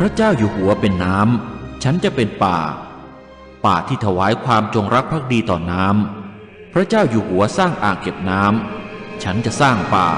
พระเจ้าอยู่หัวเป็นน้ำ ฉันจะเป็นป่า ป่าที่ถวายความจงรักภักดีต่อน้ำ พระเจ้าอยู่หัวสร้างอ่างเก็บน้ำ ฉันจะสร้างป่า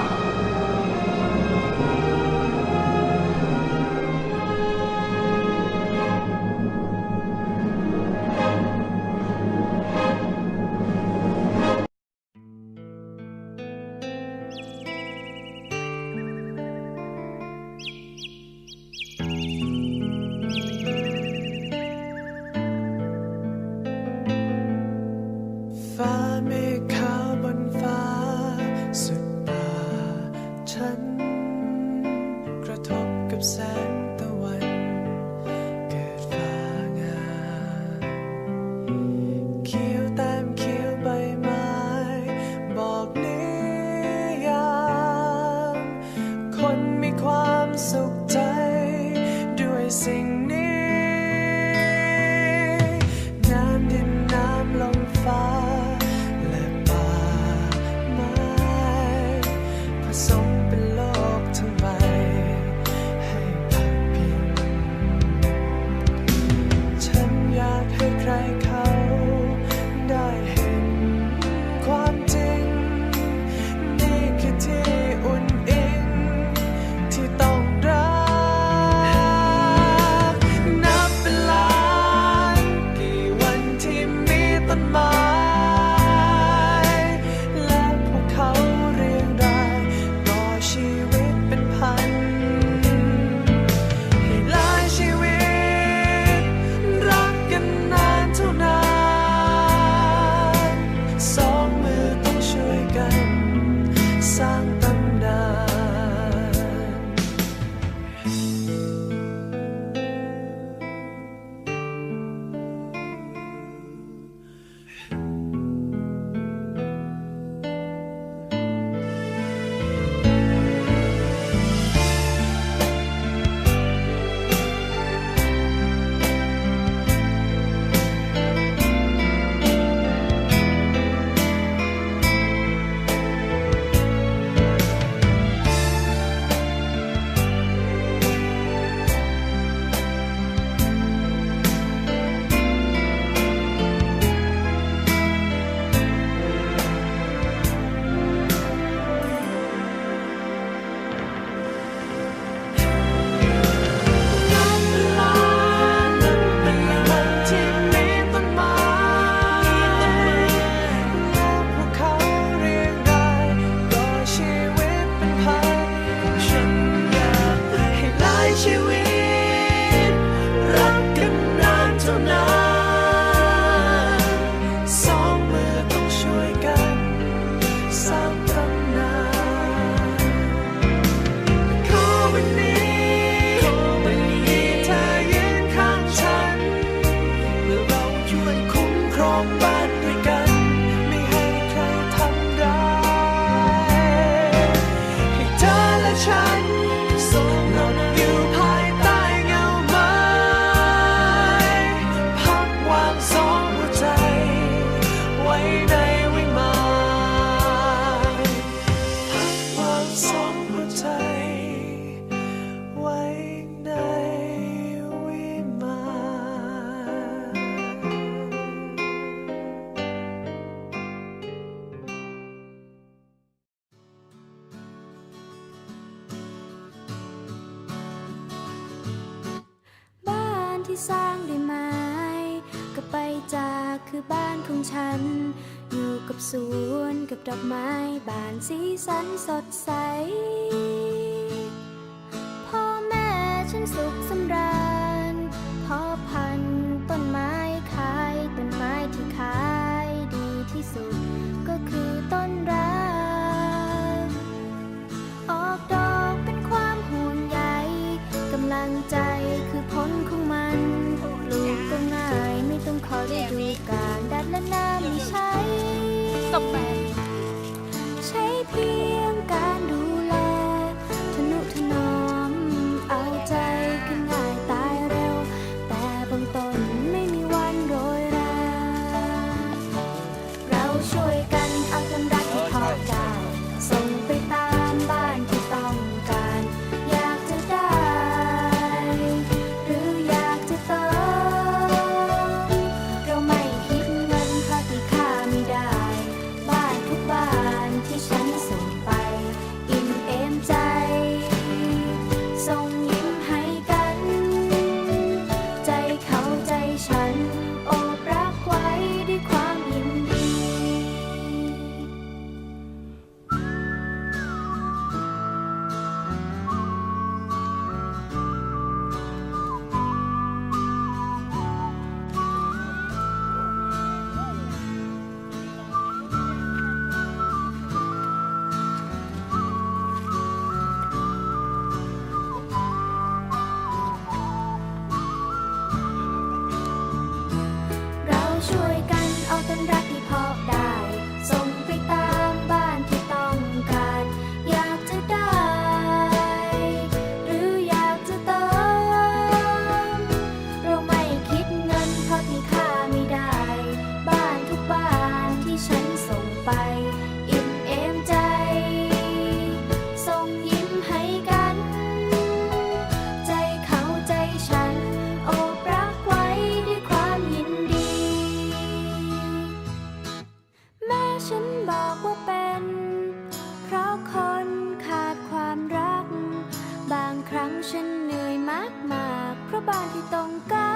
ที่สร้างด้วยไม้ก็ไปจากคือบ้านของฉัน อยู่กับสวนกับดอกไม้บานสีสันสดใส พ่อแม่ฉันสุขสำราญ บานที่ต้องการ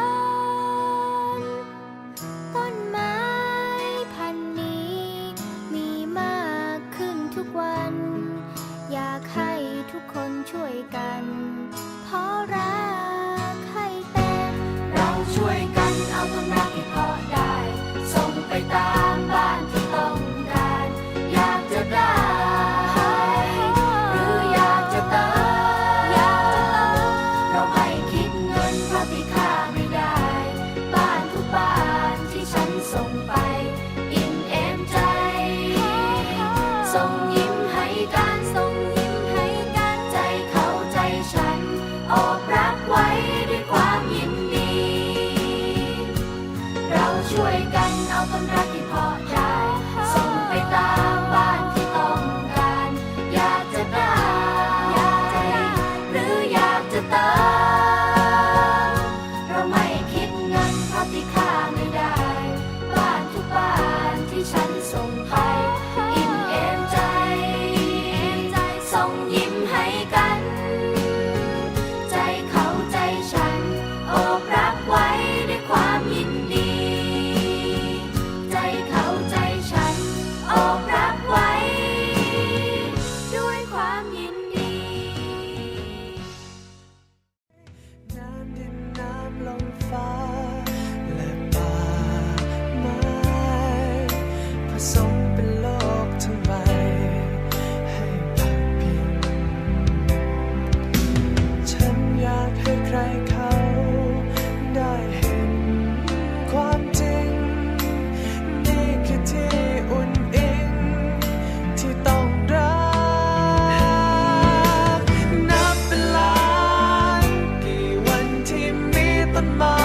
ช่วยกันเอาต้นรักที่พอใจส่งไปตามบ้านที่ต้องการ อยากจะได้หรืออยากจะตามเราไม่คิดเงินเพราะที่ค่าไม่ได้ บ้านทุกบ้านที่ฉันส่งไป the mind.